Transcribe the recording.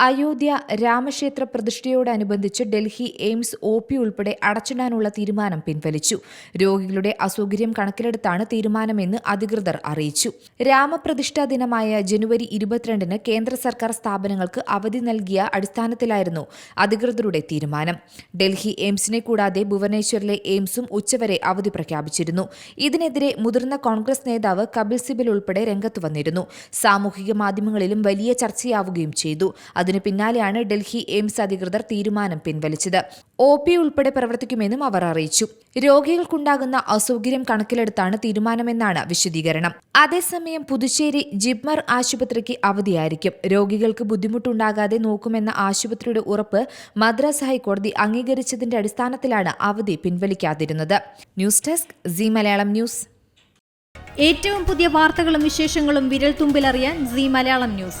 അയോധ്യ രാമക്ഷേത്ര പ്രതിഷ്ഠയോടനുബന്ധിച്ച് Delhi AIIMS O P ഉൾപ്പെടെ അടച്ചിടാനുള്ള തീരുമാനം പിൻവലിച്ചു. രോഗികളുടെ അസൗകര്യം കണക്കിലെടുത്താണ് തീരുമാനമെന്ന് അധികൃതർ അറിയിച്ചു. രാമപ്രതിഷ്ഠാ ദിനമായ ജനുവരി ഇരുപത്തിരണ്ടിന് കേന്ദ്ര സർക്കാർ സ്ഥാപനങ്ങൾക്ക് അവധി നൽകിയ അടിസ്ഥാനത്തിലായിരുന്നു അധികൃതരുടെ തീരുമാനം. ഡൽഹി എയിംസിനെ കൂടാതെ ഭുവനേശ്വറിലെ എയിംസും ഉച്ചവരെ അവധി പ്രഖ്യാപിച്ചിരുന്നു. ഇതിനെതിരെ മുതിർന്ന കോൺഗ്രസ് നേതാവ് കപിൽ സിബൽ ഉൾപ്പെടെ രംഗത്തു വന്നിരുന്നു. സാമൂഹിക മാധ്യമങ്ങളിലും വലിയ ചർച്ചയാവുകയും ചെയ്തു. അതിനു പിന്നാലെയാണ് ഡൽഹി എയിംസ് അധികൃതർ തീരുമാനം പിൻവലിച്ചത്. ഒ പി ഉൾപ്പെടെ പ്രവർത്തിക്കുമെന്നും അവർ അറിയിച്ചു. രോഗികൾക്കുണ്ടാകുന്ന അസൗകര്യം കണക്കിലെടുത്താണ് തീരുമാനമെന്നാണ് വിശദീകരണം. അതേസമയം പുതുച്ചേരി ജിബ്മർ ആശുപത്രിക്ക് അവധിയായിരിക്കും. രോഗികൾക്ക് ബുദ്ധിമുട്ടുണ്ടാകാതെ നോക്കുമെന്ന ആശുപത്രിയുടെ ഉറപ്പ് മദ്രാസ് ഹൈക്കോടതി അംഗീകരിച്ചതിന്റെ അടിസ്ഥാനത്തിലാണ് അവധി പിൻവലിക്കാതിരുന്നത്. News desk C Malayalam news. ഏറ്റവും പുതിയ വാർത്തകളും വിശേഷങ്ങളും വിരൽ തുമ്പിലറിയാൻ സി മലയാളം ന്യൂസ്.